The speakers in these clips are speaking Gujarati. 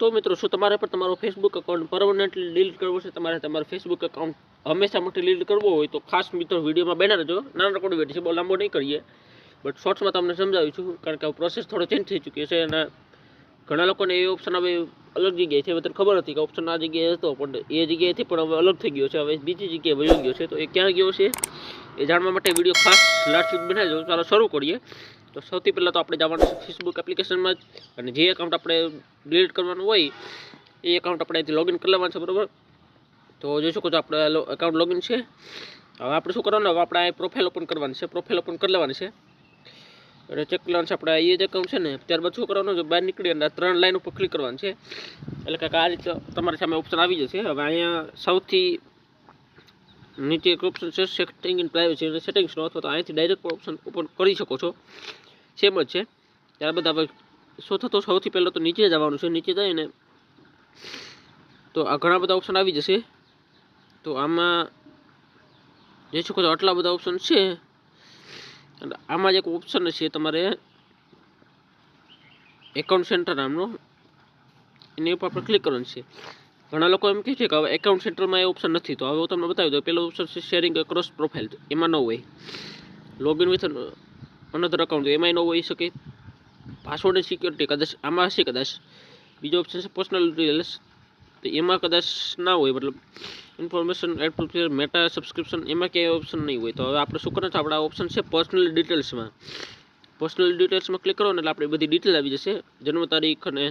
તો મિત્રો, શું તમારે પણ તમારો ફેસબુક અકાઉન્ટ પરમનન્ટલી ડિલીટ કરવો છે? તમારે તમારો ફેસબુક અકાઉન્ટ હંમેશા માટે ડિલીટ કરવો હોય તો ખાસ મિત્રો, વિડીયોમાં બેના રહેજો. નાના કોડ વીડિયો છે, બહુ લાંબો નહીં કરીએ. બટ શોર્ટ્સમાં તમને સમજાવું છું, કારણ કે પ્રોસેસ થોડો ચેન્જ થઈ ચૂકી છે અને ઘણા લોકોને એ ઓપ્શન હવે અલગ જગ્યાએ છે. તને ખબર હતી કે ઓપ્શન આ જગ્યાએ હતો, પણ એ જગ્યાએથી પણ હવે અલગ થઈ ગયો છે. હવે બીજી જગ્યાએ વયો ગયો છે. તો એ ક્યાં ગયો છે? એ જાણવા માટે વીડિયો ખાસ લાસ્ટ સુધી બનાવજો ચાલો શરૂ કરીએ. તો સૌથી પહેલાં તો આપણે જવાનું છે ફેસબુક એપ્લિકેશનમાં જ. અને જે એકાઉન્ટ આપણે ડિલીટ કરવાનું હોય, એ એકાઉન્ટ આપણે અહીંથી લોગિન કરી લેવાનું છે, બરાબર? તો જોઈ શકો છો આપણે એકાઉન્ટ લોગિન છે. હવે આપણે શું કરવાનું? હવે આપણે પ્રોફાઇલ ઓપન કરવાની છે. પ્રોફાઇલ ઓપન કરી લેવાની છે. એટલે ચેક કરવાનું છે આપણે એ જ એકાઉન્ટ છે ને. ત્યારબાદ શું કરવાનું? છે બહાર નીકળી અને ત્રણ લાઇન ઉપર ક્લિક કરવાનું છે. એટલે કે આ રીતે તમારી સામે ઓપ્શન આવી જશે. હવે અહીંયા સૌથી નીચે એક ઓપ્શન છે સેટિંગ ઇન પ્રાઇવેસી અને સેટિંગ્સનો અથવા તો અહીંથી ડાયરેક્ટ ઓપ્શન ઓપન કરી શકો છો. સેમ જ છે. ત્યારબાદ હવે શું તો સૌથી પહેલાં તો નીચે જવાનું છે. નીચે જઈને તો આ ઘણા બધા ઓપ્શન આવી જશે. તો આમાં જોઈ શકો છો આટલા બધા ઓપ્શન છે. અને આમાં જ એક ઓપ્શન છે તમારે એકાઉન્ટ સેન્ટર નામનો. એની ઉપર આપણે ક્લિક કરવાનું છે. ઘણા લોકો એમ કહે છે કે હવે એકાઉન્ટ સેન્ટરમાં એ ઓપ્શન નથી. તો હવે હું તમને બતાવી દઉં. પહેલો ઓપ્શન છે શેરિંગ ક્રોસ પ્રોફાઇલ એમાં ન હોય. લોગિન વિથ અનધર અકાઉન્ટ એમાંય ન હોઈ શકે. પાસવર્ડ સિક્યોરિટી કદાચ આમાં હશે કદાચ. બીજો ઓપ્શન છે પર્સનલ ડિટેલ્સ તો એમાં કદાચ ના હોય. મતલબ information add to Meta subscription એમાં ક્યાંય ઓપ્શન નહીં હોય. તો હવે આપણે શું કરવાનું છે? આપણા ઓપ્શન છે પર્સનલ ડિટેલ્સમાં પર્સનલ ડિટેલ્સમાં ક્લિક કરો ને એટલે આપણી બધી ડિટેલ આવી જશે. જન્મ તારીખ અને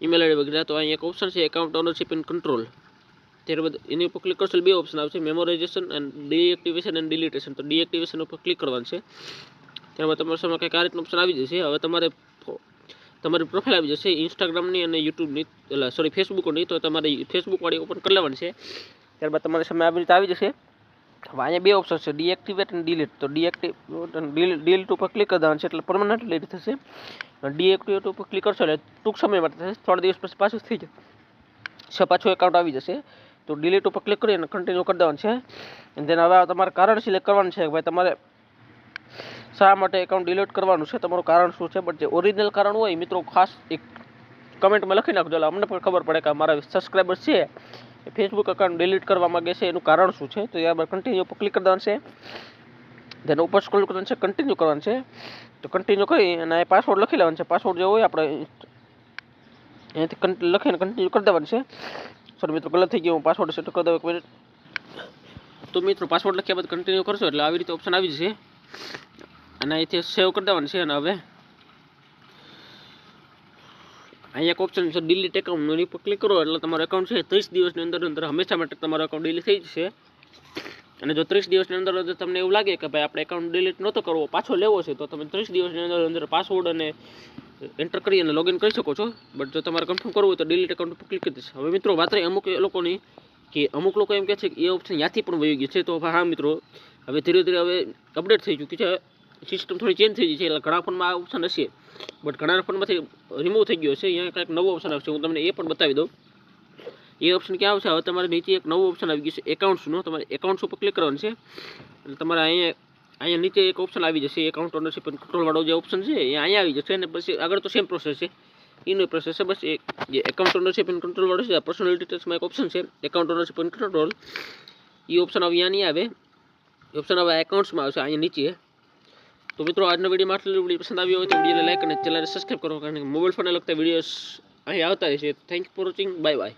ઈમેલ આઈડી વગેરે તો અહીં એક ઓપ્શન છે એકાઉન્ટ ઓનરશિપ એન્ડ કંટ્રોલ ત્યારબાદ એની ઉપર ક્લિક કરશો બે ઓપ્શન આવશે મેમોરાઇઝેશન એન્ડ ડીએક્ટિવેશન એન્ડ ડિલીટેશન તો ડીએક્ટિવેશન ઉપર ક્લિક કરવાનું છે. ત્યારબાદ તમારા સામે કંઈક આ રીતનું ઓપ્શન આવી જશે. હવે તમારે તમારી પ્રોફાઇલ આવી જશે ઇન્સ્ટાગ્રામની અને યુટ્યુબની એટલે સોરી ફેસબુકની તો તમારે ફેસબુકવાળી ઓપન કરી લેવાની છે. ત્યારબાદ તમારી સામે આવી રીતે આવી જશે. હવે અહીંયા બે ઓપ્શન છે ડીએક્ટિવેટ અને ડિલીટ તો ડીએક્ટિવેટ અને ડિલીટ ઉપર ક્લિક કરી દેવાનું છે, એટલે પરમાનન્ટ ડિલીટ થશે. ડીએક્ટિવેટ ઉપર ક્લિક કરશો એટલે ટૂંક સમય માટે થશે થોડા દિવસ પછી પાછું થઈ જશે. પાછું એકાઉન્ટ આવી જશે. તો ડિલીટ ઉપર ક્લિક કરી અને કન્ટિન્યુ કરી દેવાનું છે. અને તેને હવે તમારે કારણ સિલેક્ટ કરવાનું છે કે ભાઈ તમારે શા માટે એકાઉન્ટ ડિલીટ કરવાનું છે, તમારું કારણ શું છે? બટ જે ઓરિજિનલ કારણ હોય મિત્રો ખાસ એક કમેન્ટમાં લખી નાખજો, એટલે અમને પણ ખબર પડે કે અમારા સબસ્ક્રાઈબર્સ છે. ફેસબુક અકાઉન્ટ ડિલીટ કરવા માગે છે, એનું કારણ શું છે? તો ત્યારબાદ કન્ટિન્યુ ઉપર ક્લિક કરી છે. તેના ઉપર સ્ક્રોલ કરવાનું છે કન્ટિન્યુ કરવાનું છે. તો કન્ટિન્યુ કરી અને એ પાસવર્ડ લખી લેવાનું છે. પાસવર્ડ જે હોય આપણે અહીંયાથી લખીને કન્ટિન્યુ કરી દેવાનું છે. સોરી મિત્રો, ગલત થઈ ગયો હું પાસવર્ડ સેટ કરી દઉં એક મિનિટ તો મિત્રો પાસવર્ડ લખ્યા બાદ કન્ટિન્યુ કરશો એટલે આવી રીતે ઓપ્શન આવી જશે. અને અહીંથી સેવ કરી દેવાનું છે અને હવે અહીંયા એક ઓપ્શન છે ડિલીટ એકાઉન્ટ એની ઉપર ક્લિક કરો, એટલે તમારું એકાઉન્ટ છે ત્રીસ દિવસની અંદર અંદર હંમેશા માટે તમારું એકાઉન્ટ ડિલીટ થઈ જશે. અને જો ત્રીસ દિવસની અંદર અંદર તમને એવું લાગે કે ભાઈ આપણે એકાઉન્ટ ડિલીટ નહોતો કરવો, પાછો લેવો છે, તો તમે ત્રીસ દિવસની અંદર અંદર પાસવર્ડ અને એન્ટર કરી અને લોગિન કરી શકો છો. બટ જો તમારે કન્ફર્મ કરવું હોય તો ડિલીટ એકાઉન્ટ ઉપર ક્લિક કરી દેશે. હવે મિત્રો વાત રહી અમુક લોકોની કે અમુક લોકો એમ કહે છે કે એ ઓપ્શન ત્યાંથી પણ વહી ગયું છે. તો હા મિત્રો, હવે ધીરે ધીરે હવે અપડેટ થઈ ચૂકી છે. સિસ્ટમ થોડી ચેન્જ થઈ ગઈ છે, એટલે ઘણા ફોનમાં આ ઓપ્શન હશે. બટ ઘણા ફોનમાંથી રિમૂવ થઈ ગયો છે અહીંયા કંઈક નવો ઓપ્શન આવશે, હું તમને એ પણ બતાવી દઉં. એ ઓપ્શન ક્યાં આવશે? હવે તમારે નીચે એક નવો ઓપ્શન આવી ગયું છે એકાઉન્ટ્સનો તમારે એકાઉન્ટ્સ ઉપર ક્લિક કરવાનું છે. અને તમારે અહીંયા અહીંયા નીચે એક ઓપ્શન આવી જશે એકાઉન્ટ ઓનરશીપ એન્ડ કંટ્રોલવાળો જે ઓપ્શન છે, એ અહીંયા આવી જશે અને પછી આગળ તો સેમ પ્રોસેસ છે. એનો પ્રોસેસ છે, બસ એ જે એકાઉન્ટ ઓનરશીપ એન્ડ કંટ્રોલવાળો છે પર્સનલ ડિટેલ્સમાં એક ઓપ્શન છે એકાઉન્ટ ઓનરશીપ એન્ડ કંટ્રોલ એ ઓપ્શન હવે અહીંયા નહીં આવે. ઓપ્શન હવે એકાઉન્ટ્સમાં આવશે, અહીંયા નીચે. તો મિત્રો, આજનો વીડિયો માટે વીડિયો પસંદ આવ્યો હોય તો વિડીયોને લાઈક અને ચેનલને સબસ્ક્રાઈબ કરો, કારણ કે મોબાઈલ ફોનને લગતા વિડીયોઝ અહીં આવતા રહેશે thank for watching bye bye